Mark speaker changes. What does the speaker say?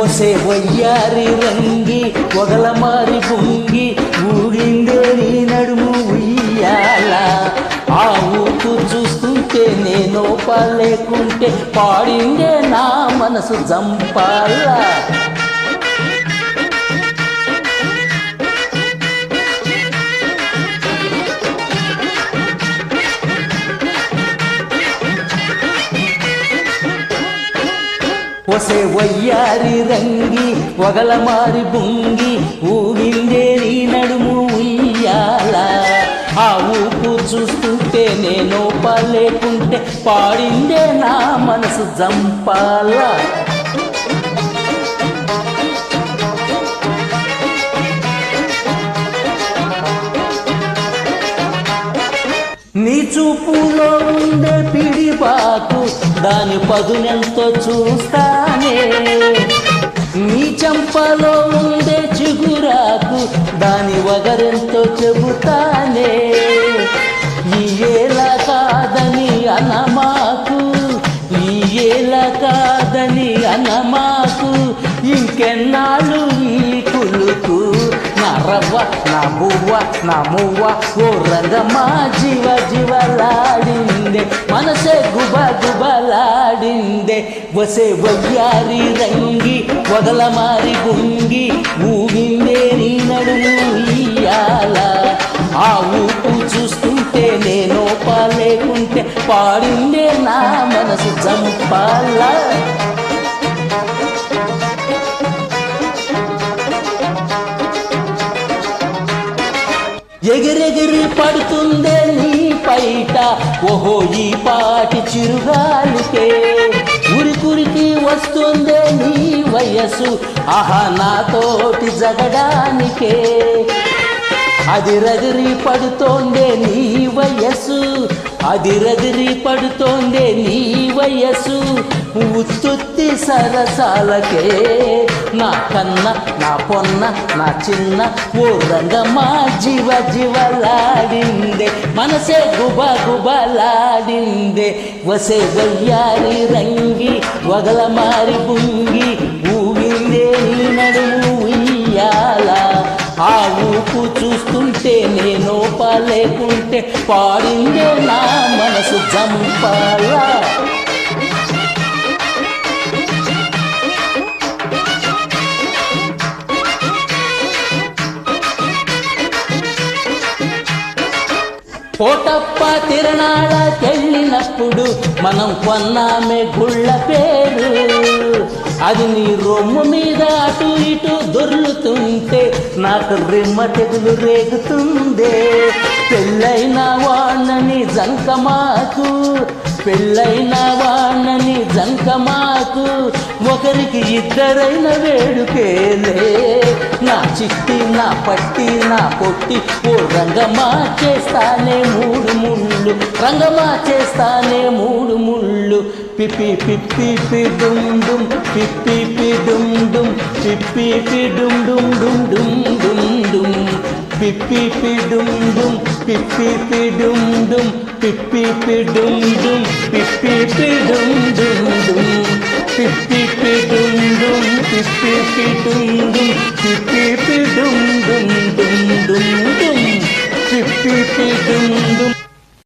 Speaker 1: ఒసే వయ్యారి రంగి పొగల మారి పొంగి ఊగిందే నీ నడుము ఉయ్యాల. ఆ ఊపు చూస్తుంటే నేను లేకుంటే పాడిందే నా మనసు జంపాలా. ఒసే వయ్యారి రంగి వగల మారి బొంగి ఊగిందే నీ నడుము ఉయ్యాల. ఆ ఊపు చూస్తుంటే నేను లేకుంటే పాడిందే నా మనసు జంపాలా. నీ చూపులో ఉండే పిడిపాకు దాని పదునెంతో చూస్తానే. నీ చెంపలో ఉండే చిగురాకు దాని వగరెంతో చెబుతానే. ఈయేలా కాదని అనమాకు ఈయేలా కాదని అనమాకు ఇంకెన్నాళ్ళు ఈ నా రవ్వ నా బువ్వ నా మువ్వ ఓ రంగమా జీవ జీవలాడిందే మనసే గుబ గుబలాడిందే వసే వయ్యారి రంగి వదల మారి గుంగి ఊగిందే నీ నడుము ఇయ్యాల ఆ ఊపు చూస్తుంటే నేను పాలేకుంటే పాడిందే నా మనసు చంపాలా ఎగిరెగిరి పడుతుందే నీ పైట. ఓహో ఈ పాటి చిరుగాలికే ఉరికురికి వస్తుందే నీ వయస్సు. ఆహా నాతోటి జగడానికే. అదిరగిరి పడుతోందే నీ వయస్సు. అదిరదిరి పడుతోందే నీ వయస్సు. ఉత్తుత్తి సరసాలకే నా కన్న నా పొన్న నా చిన్న ఓ రంగమా జీవ జీవలాడిందే. మనసే గుబ గుబలాడిందే. వసే వయ్యారి రంగి వగల మారి బుంగి ఊగిందే నీ నడుము ఉయ్యాల. ఆ ఊపు చూస్తుంటే నేను లేకుంటే పాడిందే నా మనసు జంపాలా. కోటప్ప తిరణాలకెళ్ళినప్పుడు మనం కొన్నామే గుళ్ళ పేరు. అది నీ రొమ్ము మీద అటు ఇటు దొర్లుతుంటే నాకు రిమ్మ తెగులు రేగుతుందే. పెళ్ళైన వాణ్ణని జంకమాకు పెళ్ళైన వాణ్ణని జంకమాకు ఒకరికి ఇద్దరైన వేడుకేలే. నా చిట్టి నా పట్టి నా పొట్టి ఓ రంగమా చేస్తానే మూడు ముళ్ళు రంగమా చేస్తానే మూడు ముళ్ళు. పిప్పి పిప్పి పిడుం డుం పిప్పి పిడుం డుం పిప్పి పిడుం డుం డుం డుం. పిప్పి పిడుం డుం పిప్పి పిడుం డుం పిప్పి పిడుం డుం పిప్పి పిడుం డుం డుం పిప్పి పిడుం డుం పిప్పి పిడుం డుం పిప్పి పిడుం డుం డుం డుం డుం పిప్పి పిడుం